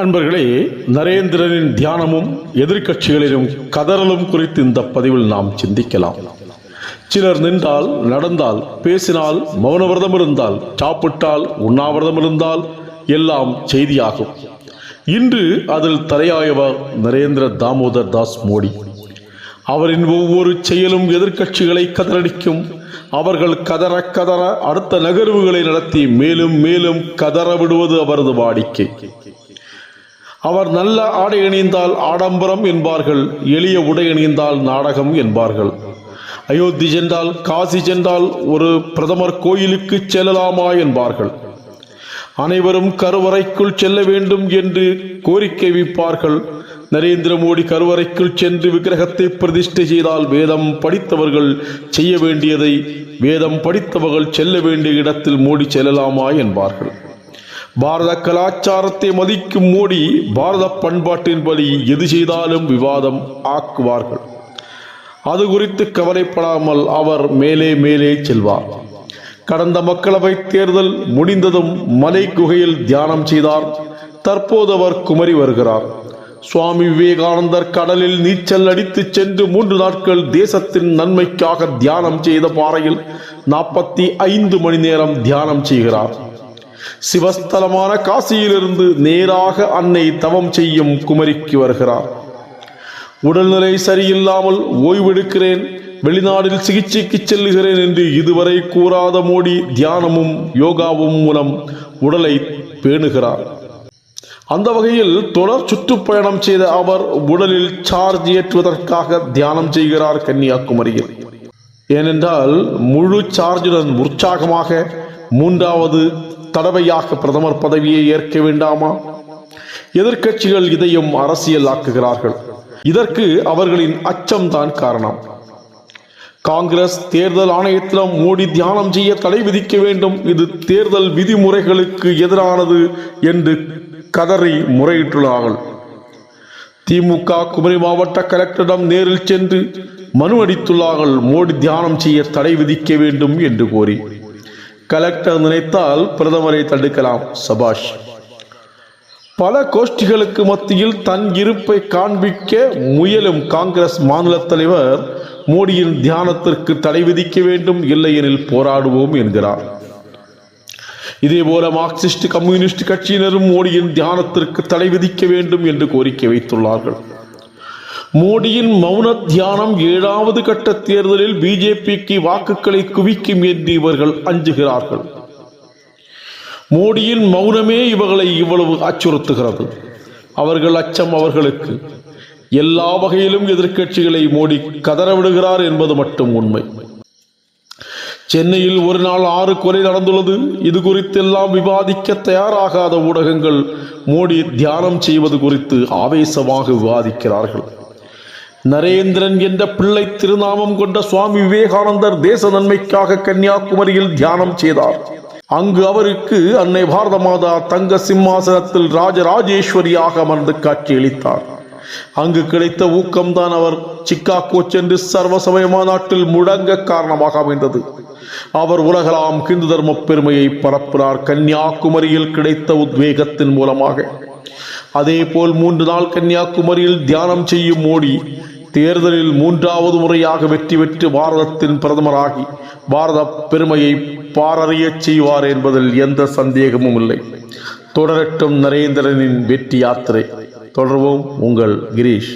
அன்பர்களே நரேந்திரனின் தியானமும் எதிர்க்கட்சிகளிலும் கதறலும் குறித்து இந்த பதிவில் நாம் சிந்திக்கலாம். சிலர் நின்றால் நடந்தால் பேசினால் மௌனவிரதம் இருந்தால் சாப்பிட்டால் உண்ணாவிரதம் இருந்தால் எல்லாம் செய்தியாகும். இன்று அதில் தலையாயவர் நரேந்திர தாமோதர் தாஸ் மோடி. அவரின் ஒவ்வொரு செயலும் எதிர்க்கட்சிகளை கதறடிக்கும். அவர்கள் கதற கதற அடுத்த நகர்வுகளை நடத்தி மேலும் மேலும் கதற விடுவது அவரது வாடிக்கை. அவர் நல்ல ஆடை அணிந்தால் ஆடம்பரம் என்பார்கள் எளிய உடை அணிந்தால் நாடகம் என்பார்கள். அயோத்தி சென்றால் காசி சென்றால் ஒரு பிரதமர் கோயிலுக்கு செல்லலாமா என்பார்கள். அனைவரும் கருவறைக்குள் செல்ல வேண்டும் என்று கோரிக்கை வைப்பார்கள். நரேந்திர மோடி கருவறைக்குள் சென்று விக்கிரகத்தை பிரதிஷ்டை செய்தால் வேதம் படித்தவர்கள் செய்ய வேண்டியதை வேதம் படித்தவர்கள் செல்ல வேண்டிய இடத்தில் மோடி செல்லலாமா என்பார்கள். பாரத கலாச்சாரத்தை மதிக்கும் மோடி பாரத பண்பாட்டின்படி எது செய்தாலும் விவாதம் ஆக்குவார்கள். அது குறித்து கவலைப்படாமல் அவர் மேலே மேலே செல்வார். கடந்த மக்களவை தேர்தல் முடிந்ததும் மலை குகையில் தியானம் செய்தார். தற்போது அவர் குமரி வருகிறார். சுவாமி விவேகானந்தர் கடலில் நீச்சல் அடித்து சென்று மூன்று நாட்கள் தேசத்தின் நன்மைக்காக தியானம் செய்த பாறையில் நாற்பத்தி ஐந்து மணி நேரம் தியானம் செய்கிறார். சிவஸ்தலமான காசியிலிருந்து நேராக அன்னை தவம் செய்யும் குமரிக்கு வருகிறார். உடல்நிலை சரியில்லாமல் ஓய்வெடுக்கிறேன் வெளிநாட்டில் சிகிச்சைக்கு செல்லுகிறேன் என்று இதுவரை கூறாத மோடி தியானமும் யோகாவும் மூலம் உடலை பேணுகிறார். அந்த வகையில் தொடர் சுற்றுப்பயணம் செய்த அவர் உடலில் சார்ஜ் ஏற்றுவதற்காக தியானம் செய்கிறார் கன்னியாகுமரியில். ஏனென்றால் முழு சார்ஜுடன் உற்சாகமாக மூன்றாவது தடவையாக பிரதமர் பதவியை ஏற்க வேண்டாமா? எதிர்க்கட்சிகள் இதையும் அரசியல் ஆக்குகிறார்கள். இதற்கு அவர்களின் அச்சம்தான் காரணம். காங்கிரஸ் தேர்தல் ஆணையத்திடம் மோடி தியானம் செய்ய தடை விதிக்க வேண்டும். இது தேர்தல் விதிமுறைகளுக்கு எதிரானது என்று கதறி முறையிட்டுள்ளார்கள். திமுக குமரி மாவட்ட கலெக்டரிடம் நேரில் சென்று மனு அடித்துள்ளார்கள். மோடி தியானம் செய்ய தடை விதிக்க வேண்டும் என்று கோரி. கலெக்டர் நினைத்தால் பிரதமரை தடுக்கலாம் சபாஷ். பல கோஷ்டிகளுக்கு மத்தியில் தன் இருப்பை காண்பிக்க முயலும் காங்கிரஸ் மாநில தலைவர் மோடியின் தியானத்திற்கு தடை விதிக்க வேண்டும் இல்லையெனில் போராடுவோம் என்கிறார். இதேபோல மார்க்சிஸ்ட் கம்யூனிஸ்ட் கட்சியினரும் மோடியின் தியானத்திற்கு தடை விதிக்க வேண்டும் என்று கோரிக்கை வைத்துள்ளார்கள். மோடியின் மௌன தியானம் ஏழாவது கட்ட தேர்தலில் பிஜேபிக்கு வாக்குகளை குவிக்கும் என்று இவர்கள் அஞ்சுகிறார்கள். மோடியின் மௌனமே இவர்களை இவ்வளவு அச்சுறுத்துகிறது. அவர்கள் அச்சம் அவர்களுக்கு. எல்லா வகையிலும் எதிர்க்கட்சிகளை மோடி கதறவிடுகிறார் என்பது மட்டும் உண்மை. சென்னையில் ஒரு நாள் ஆறு கொலை நடந்துள்ளது. இது குறித்தெல்லாம் விவாதிக்க தயாராகாத ஊடகங்கள் மோடி தியானம் செய்வது குறித்து ஆவேசமாக விவாதிக்கிறார்கள். நரேந்திரன் என்ற பிள்ளை திருநாமம் கொண்ட சுவாமி விவேகானந்தர் தேச நன்மைக்காக கன்னியாகுமரியில் தியானம் செய்தார். அங்கு அவருக்கு அன்னை பாரத மாதா தங்க சிம்மாசனத்தில் ராஜராஜேஸ்வரியாக அமர்ந்து காட்சியளித்தார். அங்கு கிடைத்த ஊக்கம்தான் அவர் சிக்காகோ சென்று சர்வசமய மாநாட்டில் முழங்க காரணமாக அமைந்தது. அவர் உலகலாம் ஹிந்து தர்ம பெருமையை பரப்பினார் கன்னியாகுமரியில் கிடைத்த உத்வேகத்தின் மூலமாக. அதே போல் மூன்று நாள் கன்னியாகுமரியில் தியானம் செய்யும் மோடி தேர்தலில் மூன்றாவது முறையாக வெற்றி பெற்று பாரதத்தின் பிரதமராகி பாரத பெருமையை பாரறியச் செய்வார் என்பதில் எந்த சந்தேகமும் இல்லை. தொடரட்டும் நரேந்திரனின் வெற்றி யாத்திரை. தொடர்வோம் உங்கள் கிரீஷ்.